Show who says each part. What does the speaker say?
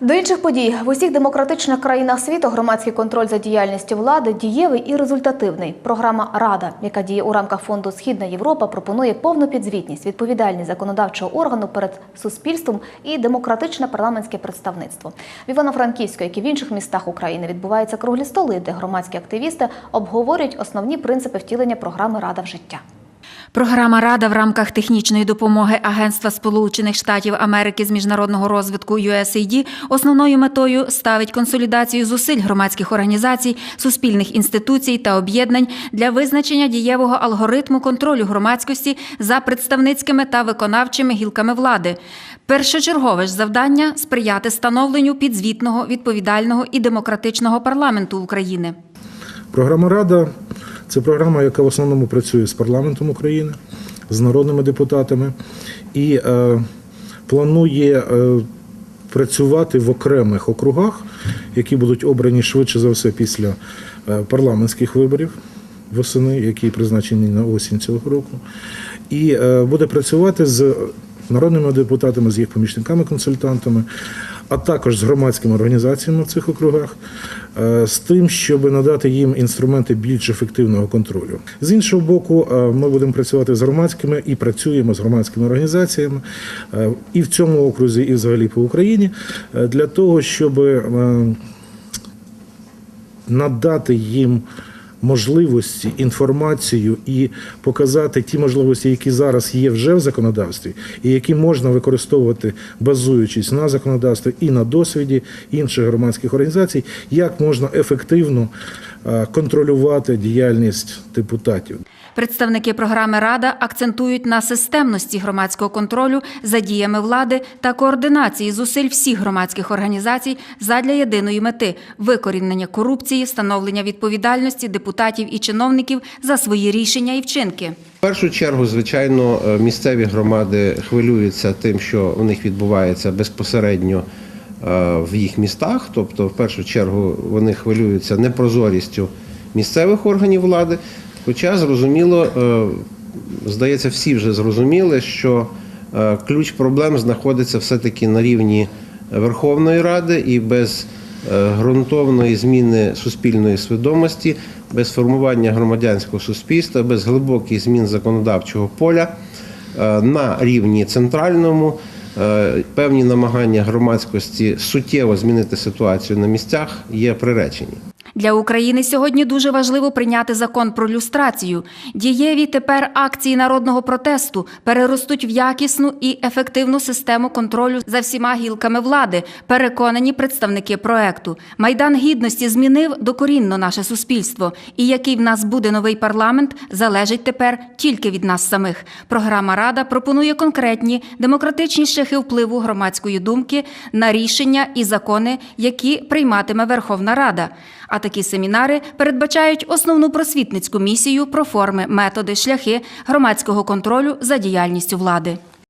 Speaker 1: До інших подій в усіх демократичних країнах світу громадський контроль за діяльністю влади дієвий і результативний. Програма Рада, яка діє у рамках фонду Східна Європа, пропонує повну підзвітність, відповідальність законодавчого органу перед суспільством і демократичне парламентське представництво. В Івано-Франківську, як і в інших містах України, відбуваються круглі столи, де громадські активісти обговорюють основні принципи втілення програми Рада в життя.
Speaker 2: Програма Рада в рамках технічної допомоги Агентства Сполучених Штатів Америки з міжнародного розвитку USAID основною метою ставить консолідацію зусиль громадських організацій, суспільних інституцій та об'єднань для визначення дієвого алгоритму контролю громадськості за представницькими та виконавчими гілками влади. Першочергове ж завдання сприяти становленню підзвітного, відповідального і демократичного парламенту України.
Speaker 3: Програма Рада це програма, яка в основному працює з парламентом України, з народними депутатами. І е, планує е, працювати в окремих округах, які будуть обрані швидше за все після е, парламентських виборів восени, які призначені на осінь цього року, і е, буде працювати з народними депутатами, з їх помічниками-консультантами, а також з громадськими організаціями в цих округах, е, з тим, щоб надати їм інструменти більш ефективного контролю. З іншого боку, е, ми будемо працювати з громадськими і працюємо з громадськими організаціями е, і в цьому окрузі, і взагалі по Україні для того, щоб надати їм можливості, інформацію і показати ті можливості, які зараз є вже в законодавстві, і які можна використовувати, базуючись на законодавстві і на досвіді інших громадських організацій, як можна ефективно е, контролювати діяльність депутатів.
Speaker 2: Представники програми Рада акцентують на системності громадського контролю за діями влади та координації зусиль всіх громадських організацій задля єдиної мети викорінення корупції, встановлення відповідальності депутатів і чиновників за свої рішення і вчинки.
Speaker 4: В першу чергу, звичайно, е, місцеві громади хвилюються тим, що у них відбувається безпосередньо е, в їх містах. Тобто, в першу чергу, вони хвилюються непрозорістю місцевих органів влади. Хоча, зрозуміло, е, здається, всі вже зрозуміли, що ключ проблем знаходиться все-таки на рівні Верховної Ради і без ґрунтовної зміни суспільної свідомості, без формування громадянського суспільства, без глибоких змін законодавчого поля е, на рівні центральному. е, Певні намагання громадськості суттєво змінити ситуацію на місцях є приречені.
Speaker 2: Для України сьогодні дуже важливо прийняти закон про люстрацію. Дієві тепер акції народного протесту переростуть в якісну і ефективну систему контролю за всіма гілками влади. Переконані представники проекту. Майдан гідності змінив докорінно наше суспільство. І який в нас буде новий парламент, залежить тепер тільки від нас самих. Програма Рада пропонує конкретні демократичні шляхи впливу громадської думки на рішення і закони, які прийматиме Верховна Рада. А такі семінари передбачають основну просвітницьку місію про форми, методи, шляхи громадського контролю за діяльністю влади.